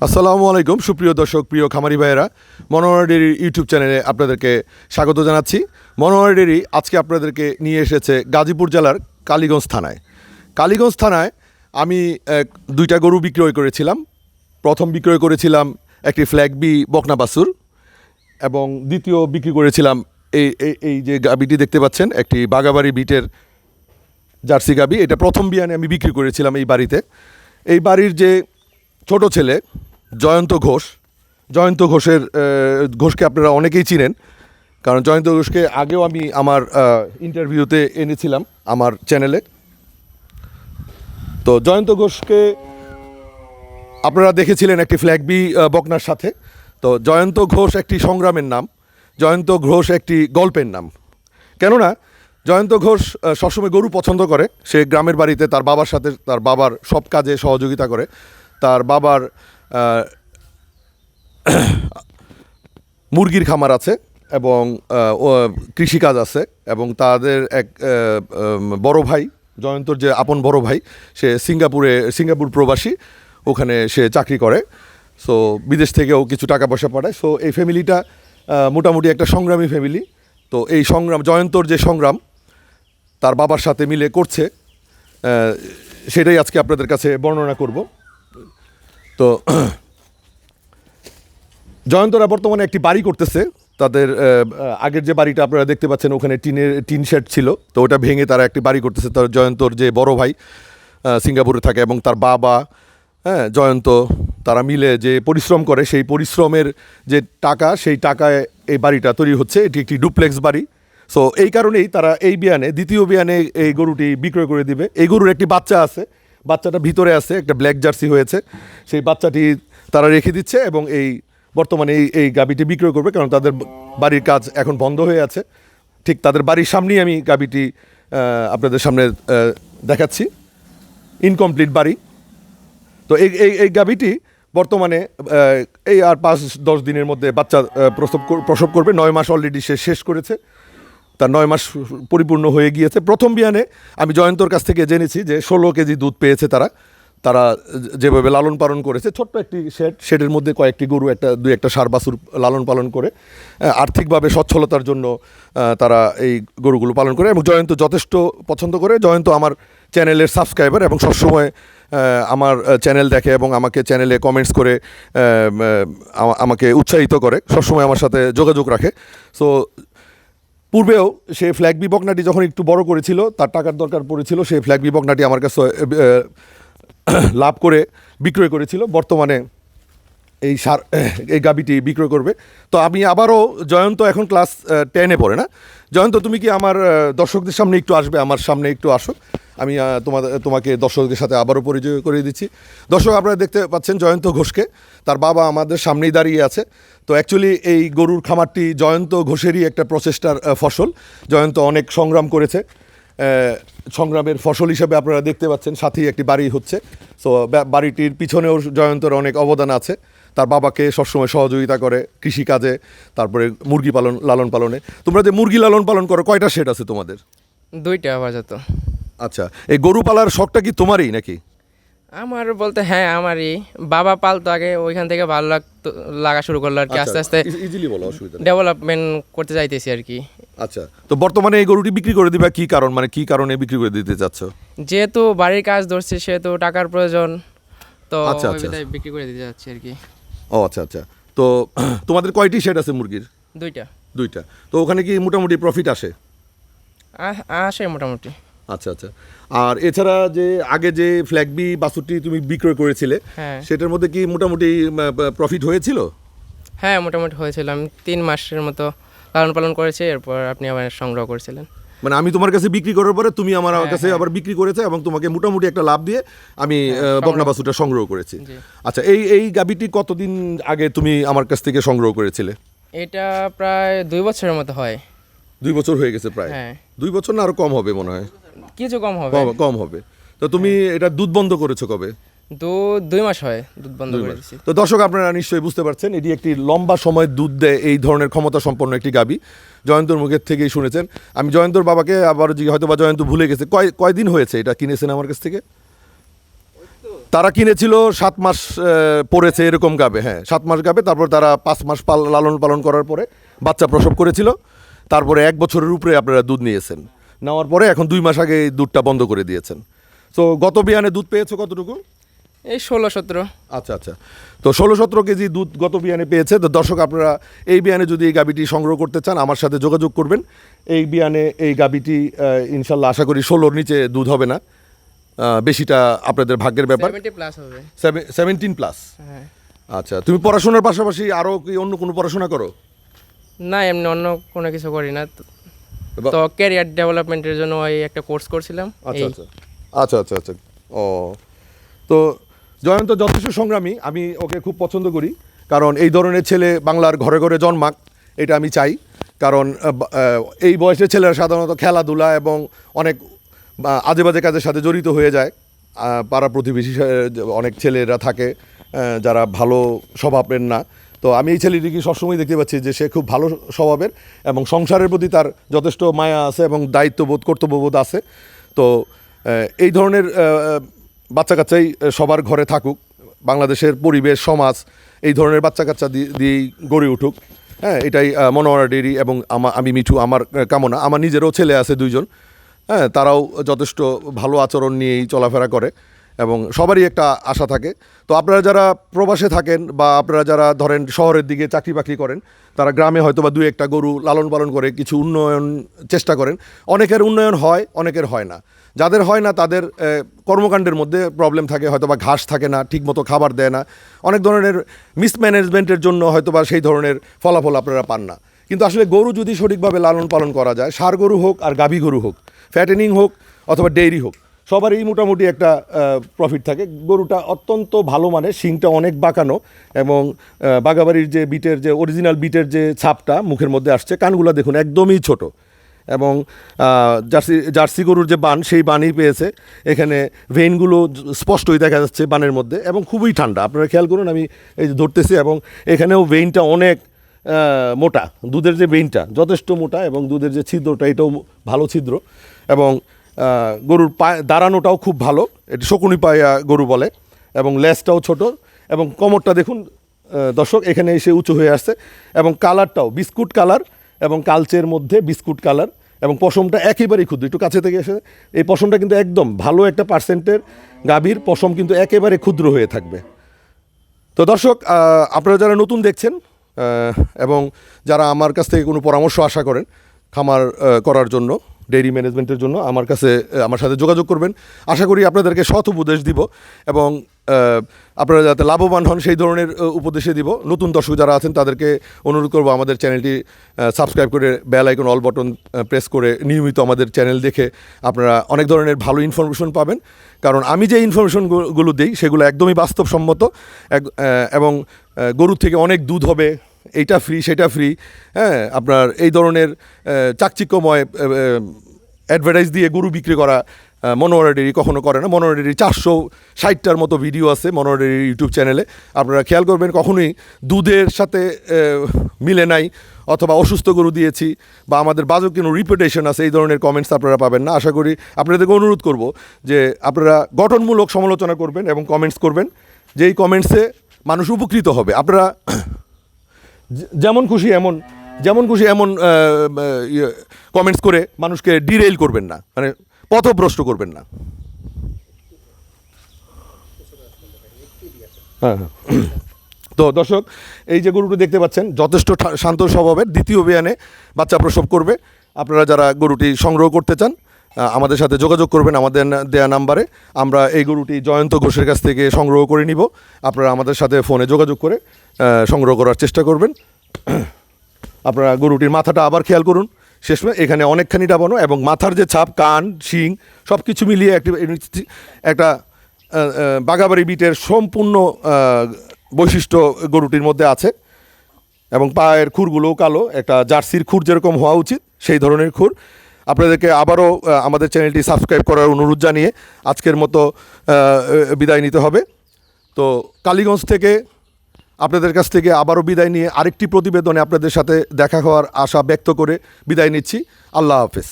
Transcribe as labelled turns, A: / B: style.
A: আসসালামু আলাইকুম, সুপ্রিয় দর্শক, প্রিয় খামারি ভাইয়েরা। মনোহর ডেরি ইউটিউব চ্যানেলে আপনাদেরকে স্বাগত জানাচ্ছি। মনোহর ডেরি আজকে আপনাদেরকে নিয়ে এসেছে গাজীপুর জেলার কালীগঞ্জ থানায়। কালীগঞ্জ থানায় আমি দুইটা গরু বিক্রয় করেছিলাম। প্রথম বিক্রয় করেছিলাম একটি ফ্ল্যাগ বি বকনা বাসুর এবং দ্বিতীয় বিক্রি করেছিলাম এই- এই যে গাবিটি দেখতে পাচ্ছেন, একটি বাগাবাড়ি বিটের জার্সি গাবি এটা প্রথম বিয়ানে আমি বিক্রি করেছিলাম এই বাড়িতে। এই বাড়ির যে ছোট ছেলে জয়ন্ত ঘোষ। জয়ন্ত ঘোষের ঘোষকে আপনারা অনেকেই চিনেন। কারণ জয়ন্ত ঘোষকে আগেও আমি আমার ইন্টারভিউতে এনেছিলাম আমার চ্যানেলে। তো জয়ন্ত ঘোষকে আপনারা দেখেছিলেন একটি ফ্ল্যাগ বি বকনার সাথে। তো জয়ন্ত ঘোষ একটি সংগ্রামের নাম। জয়ন্ত ঘোষ একটি গল্পের নাম। কেননা জয়ন্ত ঘোষ সবসময় গরু পছন্দ করে। সে গ্রামের বাড়িতে তার বাবার সাথে, তার বাবার সব কাজে সহযোগিতা করে। তার বাবার মুরগির খামার আছে এবং কৃষিকাজ আছে এবং তাদের এক বড় ভাই, জয়ন্তর যে আপন বড় ভাই, সে সিঙ্গাপুরে, সিঙ্গাপুর প্রবাসী, ওখানে সে চাকরি করে। সো বিদেশ থেকেও কিছু টাকা পয়সা পাঠায়। সো এই ফ্যামিলিটা মোটামুটি একটা সংগ্রামী ফ্যামিলি। তো এই সংগ্রাম, জয়ন্তর যে সংগ্রাম, তার বাবার সাথে মিলে করছে সেটাই আজকে আপনাদের কাছে বর্ণনা করব। তো জয়ন্তরা বর্তমানে একটি বাড়ি করতেছে। তাদের আগের যে বাড়িটা আপনারা দেখতে পাচ্ছেন, ওখানে টিনের, টিন শেড ছিল। তো ওটা ভেঙে তারা একটি বাড়ি করতেছে। তার জয়ন্তর যে বড় ভাই সিঙ্গাপুরে থাকে এবং তার বাবা হ্যাঁ জয়ন্ত, তারা মিলে যে পরিশ্রম করে, সেই পরিশ্রমের যে টাকা, সেই টাকায় এই বাড়িটা তৈরি হচ্ছে। এটি একটি ডুপ্লেক্স বাড়ি। সো এই কারণেই তারা এই বিয়ানে, দ্বিতীয় বিয়ানে এই গরুটি বিক্রয় করে দিবে। এই গরুর একটি বাচ্চা আছে। বাচ্চাটা ভিতরে আছে, একটা ব্ল্যাক জার্সি হয়েছে। সেই বাচ্চাটি তারা রেখে দিচ্ছে এবং এই বর্তমানে এই এই গাবিটি বিক্রয় করবে কারণ তাদের বাড়ির কাজ এখন বন্ধ হয়ে আছে। ঠিক তাদের বাড়ির সামনেই আমি গাবিটি আপনাদের সামনে দেখাচ্ছি। ইনকমপ্লিট বাড়ি। তো এই এই এই গাবিটি বর্তমানে এই আর পাঁচ দশ দিনের মধ্যে বাচ্চা প্রসব প্রসব করবে। নয় মাস অলরেডি সে শেষ করেছে। তার নয় মাস পরিপূর্ণ হয়ে গিয়েছে। প্রথম বিয়ানে আমি জয়ন্তর কাছ থেকে জেনেছি যে ষোলো কেজি দুধ পেয়েছে তারা। তারা যেভাবে লালন পালন করেছে, ছোট্ট একটি শেড, শেডের মধ্যে কয়েকটি গরু, একটা, দুই একটা সার বাছুর লালন পালন করে আর্থিকভাবে সচ্ছলতার জন্য তারা এই গরুগুলো পালন করে এবং জয়ন্ত যথেষ্ট পছন্দ করে। জয়ন্ত আমার চ্যানেলের সাবস্ক্রাইবার এবং সবসময় আমার চ্যানেল দেখে এবং আমাকে চ্যানেলে কমেন্টস করে আমাকে উৎসাহিত করে। সবসময় আমার সাথে যোগাযোগ রাখে। সো পূর্বেও সে ফ্ল্যাগ বি বকনাটি যখন একটু বড় করেছিল, তার টাকার দরকার পড়েছিল, সে ফ্ল্যাগ বি বকনাটি আমার কাছে লাভ করে বিক্রয় করেছিল। বর্তমানে এই সার, এই গাবিটি বিক্রয় করবে। তো আমি আবারও জয়ন্ত এখন ক্লাস টেনে পড়ে না। জয়ন্ত, তুমি কি আমার দর্শকদের সামনে একটু আসবে? আমার সামনে একটু আসো। আমি তোমাদের তোমাকে দর্শকদের সাথে আবারও পরিচয় করে দিচ্ছি। দর্শক, আপনারা দেখতে পাচ্ছেন জয়ন্ত ঘোষকে। তার বাবা আমাদের সামনেই দাঁড়িয়ে আছে। তো অ্যাকচুয়ালি এই গরুর খামারটি জয়ন্ত ঘোষেরই একটা প্রচেষ্টার ফসল। জয়ন্ত অনেক সংগ্রাম করেছে। সংগ্রামের ফসল হিসেবে আপনারা দেখতে পাচ্ছেন সাথেই একটি বাড়ি হচ্ছে। সো বাড়িটির পিছনেও জয়ন্তর অনেক অবদান আছে। তার বাবাকে সবসময় সহযোগিতা করে কৃষিকাজে তারপরে মুরগি পালন লালন পালনে। তোমরা যে মুরগি লালন পালন করো কয়টা শেড আছে তোমাদের?
B: দুইটা আপাতত
A: আচ্ছা এই গরু পালার শখটা কি তোমারই নাকি?
B: আমার বলতে হ্যাঁ আমারই। বাবা পালতো আগে ওইখান থেকে ভালো লাগতো লাগা শুরু করল আর কি আস্তে আস্তে
A: ইজিলি বলো অসুবিধা
B: ডেভেলপমেন্ট করতে চাইতেছি আর কি।
A: আচ্ছা তো বর্তমানে এই গরুটি বিক্রি করে দিবা কি কারণ মানে কি কারণে বিক্রি করে দিতে চাচ্ছ?
B: যেহেতু বাড়ির কাজ ধরছে সেহেতু টাকার প্রয়োজন তো
A: আচ্ছা, আচ্ছা।
B: বিক্রি করে দিতে যাচ্ছি আর কি।
A: ও আচ্ছা আচ্ছা। তো তোমাদের কয়টি শেড আছে মুরগির?
B: দুইটা।
A: দুইটা। তো ওখানে কি মোটামুটি প্রফিট আসে?
B: আসে মোটামুটি।
A: আচ্ছা আচ্ছা। আর এছাড়া যে আগে যে ফ্ল্যাগ বি বাছুরটি তুমি বিক্রয় করেছিলে
B: হ্যাঁ।
A: সেটার মধ্যে কি মোটামুটি প্রফিট হয়েছিল?
B: হ্যাঁ মোটামুটি হয়েছিল। আমি তিন মাসের মতো লালন পালন করেছি এরপর আপনি আবার সংগ্রহ করেছিলেন।
A: মানে আমি তোমার কাছে বিক্রি করার পরে তুমি আমার
B: হ্যাঁ,
A: কাছে আবার বিক্রি করেছে এবং তোমাকে মোটামুটি একটা লাভ দিয়ে আমি বকনা বাছুরটা সংগ্রহ করেছি। আচ্ছা এই এই গাবিটি কতদিন আগে তুমি আমার কাছ থেকে সংগ্রহ করেছিলে?
B: এটা প্রায় দুই বছরের মতো হয়।
A: দুই বছর হয়ে গেছে প্রায়।
B: হ্যাঁ।
A: দুই বছর না আরও কম হবে মনে হয়?
B: কিছু কম হবে।
A: কম হবে। তো তুমি এটা দুধ বন্ধ করেছ কবে?
B: তো দুই মাস হয় দুধ বন্ধ করে দিচ্ছি
A: তো দর্শক আপনারা নিশ্চয়ই বুঝতে পারছেন এটি একটি লম্বা সময় দুধ দেয় এই ধরনের ক্ষমতা সম্পন্ন একটি গাবি। জয়ন্তর মুখের থেকেই শুনেছেন। আমি জয়ন্তর বাবাকে আবার হয়তো বা জয়ন্ত ভুলে গেছে কয় কয়দিন হয়েছে এটা কিনেছেন আমার কাছ থেকে? তারা কিনেছিল সাত মাস পড়েছে এরকম গাবে হ্যাঁ। সাত মাস গাবে তারপর তারা পাঁচ মাস পাল লালন পালন করার পরে বাচ্চা প্রসব করেছিল। তারপরে এক বছরের উপরে আপনারা দুধ নিয়েছেন। নেওয়ার পরে এখন দুই মাস আগে এই দুধটা বন্ধ করে দিয়েছেন। তো গত বিয়ানে দুধ পেয়েছ কতটুকু?
B: এই ষোলো সতেরো।
A: আচ্ছা আচ্ছা। তো ষোলো সতেরো কেজি দুধ গত বিয়ানে পেয়েছে। তো দর্শক আপনারা এই বিয়ানে যদি এই গাবিটি সংগ্রহ করতে চান আমার সাথে যোগাযোগ করবেন। এই বিয়ানে এই গাবিটি ইনশাল্লাহ আশা করি ষোলোর নিচে দুধ হবে না। বেশিটা আপনাদের ভাগ্যের ব্যাপার।
B: সেভেন্টি প্লাস
A: সেভেন্টিন প্লাস
B: হ্যাঁ।
A: আচ্ছা তুমি পড়াশোনার পাশাপাশি আরও কি অন্য কোনো পড়াশোনা করো?
B: না এমনি অন্য কোনো কিছু করি না। তো- ক্যারিয়ার ডেভেলপমেন্টের জন্য ওই একটা কোর্স করছিলাম
A: আচ্ছা আচ্ছা। আচ্ছা আচ্ছা আচ্ছা। ও। তো জয়ন্ত যথেষ্ট সংগ্রামী আমি ওকে খুব পছন্দ করি। কারণ এই ধরনের ছেলে বাংলার ঘরে ঘরে জন্মাক এটা আমি চাই। কারণ এই বয়সের ছেলেরা সাধারণত খেলাধুলা এবং অনেক আজে বাজে কাজের সাথে জড়িত হয়ে যায়। পাড়া প্রতিবেশী অনেক ছেলেরা থাকে যারা ভালো স্বভাবের না। তো আমি এই ছেলেটিকে সবসময় দেখতে পাচ্ছি যে সে খুব ভালো স্বভাবের এবং সংসারের প্রতি তার যথেষ্ট মায়া আছে এবং দায়িত্ববোধ, কর্তব্যবোধ আছে। তো এই ধরনের বাচ্চা কাচ্চাই সবার ঘরে থাকুক, বাংলাদেশের পরিবেশ, সমাজ, এই ধরনের বাচ্চা কাচ্চা দিয়ে- দিয়েই গড়ে উঠুক। হ্যাঁ এটাই মনোয়ারা ডেরি এবং আমা- আমি মিঠু, আমার কামনা। আমার নিজেরও ছেলে আছে দুইজন। হ্যাঁ তারাও যথেষ্ট ভালো আচরণ নিয়েই চলাফেরা করে। এবং সবারই একটা আশা থাকে। তো আপনারা যারা প্রবাসে থাকেন বা আপনারা যারা ধরেন শহরের দিকে চাকরি বাকরি করেন, তারা গ্রামে হয়তো বা দুই একটা গরু লালন পালন করে কিছু উন্নয়ন চেষ্টা করেন। অনেকের উন্নয়ন হয়, অনেকের হয় না। যাদের হয় না, তাদের কর্মকাণ্ডের মধ্যে প্রবলেম থাকে হয়তো বা ঘাস থাকে না, ঠিকমতো খাবার দেয় না। অনেক ধরনের মিসম্যানেজমেন্টের জন্য হয়তো বা সেই ধরনের ফলাফল আপনারা পান না। কিন্তু আসলে গরু যদি সঠিকভাবে লালন পালন করা যায়, সার গরু হোক আর গাভী গরু হোক ফ্যাটেনিং হোক অথবা ডেইরি হোক সবারই মোটামুটি একটা প্রফিট থাকে। গরুটা অত্যন্ত ভালো মানে শিংটা অনেক বাঁকানো এবং বাগাবাড়ির যে বিটের যে অরিজিনাল বিটের যে ছাপটা মুখের মধ্যে আসছে, কানগুলো দেখুন একদমই ছোট এবং জার্সি জার্সি গরুর যে বান, সেই বানই পেয়েছে। এখানে ভেইনগুলো স্পষ্টই দেখা যাচ্ছে বানের মধ্যে এবং খুবই ঠান্ডা। আপনারা খেয়াল করুন, আমি এই যে ধরতেছি এবং এখানেও ভেইনটা অনেক মোটা। দুধের যে বেইনটা যথেষ্ট মোটা এবং দুধের যে ছিদ্রটা, এটাও ভালো ছিদ্র এবং গরুর পায়ে দাঁড়ানোটাও খুব ভালো। এটি শকুনি পায়া গরু বলে এবং লেজটাও ছোট এবং কোমরটা দেখুন দর্শক, এখানে এসে উঁচু হয়ে আসছে এবং কালারটাও বিস্কুট কালার এবং কালচের মধ্যে বিস্কুট কালার এবং পশমটা একেবারেই ক্ষুদ্র। একটু কাছে থেকে এসে, এই পশমটা কিন্তু একদম ভালো একটা পার্সেন্টের গাভীর পশম কিন্তু একেবারে ক্ষুদ্র হয়ে থাকবে। তো দর্শক আপনারা যারা নতুন দেখছেন এবং যারা আমার কাছ থেকে কোনো পরামর্শ আশা করেন খামার করার জন্য ডেইরি ম্যানেজমেন্টের জন্য আমার কাছে আমার সাথে যোগাযোগ করবেন। আশা করি আপনাদেরকে সৎ উপদেশ দিব এবং আপনারা যাতে লাভবান হন সেই ধরনের উপদেশে দিব। নতুন দর্শক যারা আছেন, তাদেরকে অনুরোধ করব আমাদের চ্যানেলটি সাবস্ক্রাইব করে bell icon all button press করে নিয়মিত আমাদের চ্যানেল দেখে আপনারা অনেক ধরনের ভালো ইনফরমেশন পাবেন। কারণ আমি যে ইনফরমেশনগুলো দিই, সেগুলো একদমই বাস্তবসম্মত। এবং গরুর থেকে অনেক দুধ হবে এইটা ফ্রি সেটা ফ্রি হ্যাঁ? আপনার এই ধরনের চাকচিক্যময় অ্যাডভার্টাইজ দিয়ে গরু বিক্রি করা মনোয়ারা ডেরি কখনো করে না। মনোয়ারা ডেরি চারশো ষাটটার মতো ভিডিও আছে মনোয়ারা ইউটিউব চ্যানেলে আপনারা খেয়াল করবেন, কখনোই দুধের সাথে মিলে নাই। অথবা অসুস্থ গরু দিয়েছি বা আমাদের বাজক কোনো রিপুটেশন আছে, এই ধরনের কমেন্টস আপনারা পাবেন না। আশা করি আপনাদেরকে অনুরোধ করব যে আপনারা গঠনমূলক সমালোচনা করবেন এবং কমেন্টস করবেন। যেই কমেন্টসে মানুষ উপকৃত হবে, আপনারা যেমন খুশি এমন, যেমন খুশি এমন কমেন্টস করে মানুষকে ডিরেইল করবেন না মানে পথভ্রষ্ট করবেন না। হ্যাঁ হ্যাঁ। তো দর্শক, এই যে গরুটি দেখতে পাচ্ছেন, যথেষ্ট শান্ত স্বভাবের দ্বিতীয় বিয়ানে বাচ্চা প্রসব করবে। আপনারা যারা গরুটি সংগ্রহ করতে চান আমাদের সাথে যোগাযোগ করবেন আমাদের দেয়া নাম্বারে। আমরা এই গরুটি জয়ন্ত ঘোষের কাছ থেকে সংগ্রহ করে নিব। আপনারা আমাদের সাথে ফোনে যোগাযোগ করে সংগ্রহ করার চেষ্টা করবেন। আপনারা গরুটির মাথাটা আবার খেয়াল করুন। শেষ পর্যন্ত এখানে অনেকখানি ডাবানো এবং মাথার যে ছাপ, কান, শিং সব কিছু মিলিয়ে একটি একটা বাগাবাড়ি বিটের সম্পূর্ণ বৈশিষ্ট্য গরুটির মধ্যে আছে। এবং পায়ের খুরগুলোও কালো। একটা জার্সির খুর যেরকম হওয়া উচিত, সেই ধরনের খুর। আপনাদেরকে আবারও আমাদের চ্যানেলটি সাবস্ক্রাইব করার অনুরোধ জানিয়ে আজকের মতো বিদায় নিতে হবে। তো কালীগঞ্জ থেকে আপনাদের কাছ থেকে আবারও বিদায় নিয়ে আরেকটি প্রতিবেদনে আপনাদের সাথে দেখা হওয়ার আশা ব্যক্ত করে বিদায় নিচ্ছি। আল্লাহ হাফেজ।